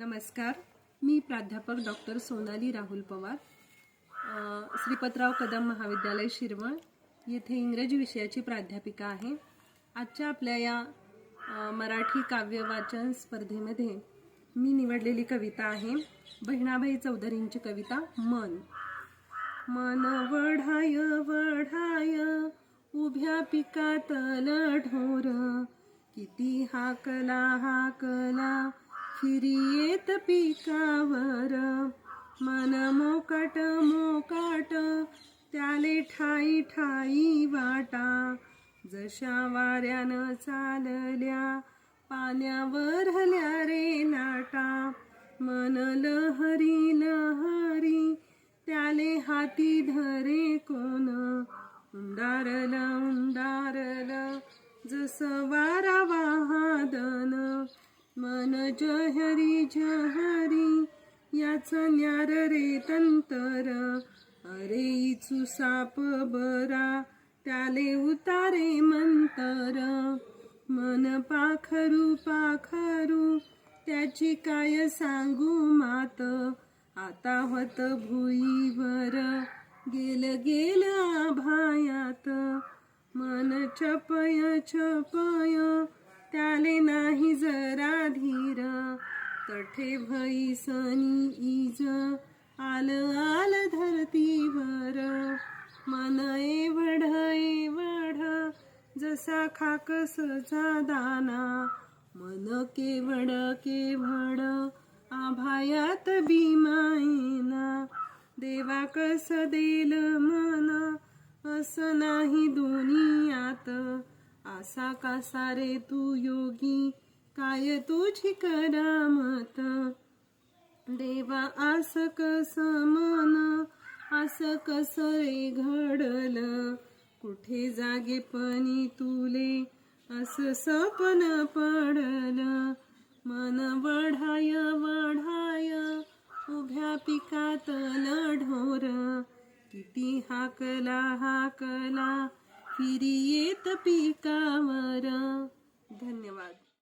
नमस्कार. मी प्राध्यापक डॉक्टर सोनाली राहुल पवार श्रीपतराव कदम महाविद्यालय शिरवळ येथे इंग्रजी विषयाची प्राध्यापिका आहे. आजच्या आपल्या या मराठी काव्य वाचन स्पर्धेमध्ये मी निवडलेली कविता आहे. बहिणाबाई चौधरींची कविता मन. मन वढाय वढाय उभ्या पिकातल ढोर. किती हाकला हाकला फिरी पिकावर. मन मोकाट मोकाट त्याले ठाई ठाई वाटा. जशा वाऱ्यानं चालल्या पाण्यावर हल्या रे नाटा मन लहरी लहरी त्याले हाती धरे कोण? उंडारल उंडारल जसं वारा वाहादन. मन जहरी जहरी याचा न्यार रे तंतर. अरे इचू साप बरा त्याले उतारे मंतर. मन पाखरू पाखरू त्याची काय सांगू मात? आता होत भुईवर गेल गेल आभायात. मन छपय चपय त्याले नाही जरा धीर. तठे भई सनी इज आल आल धरतीवर. मन एवढ एवढ जसा खाकसचा दाना मन केवड केवड आभायात भीमायना. देवा कस देल मन असं नाही दुनियात. आसा कासा रे तू योगी? काय तुझी करामत? देवा आस कस मन? आस कस रे घडल? कुठे जागेपणी तुले? अस सपन पडल. मन वढाय वढाय उभ्या पिकात ढोर. किती हाकला हाकला फिरी येत पिकावर. धन्यवाद.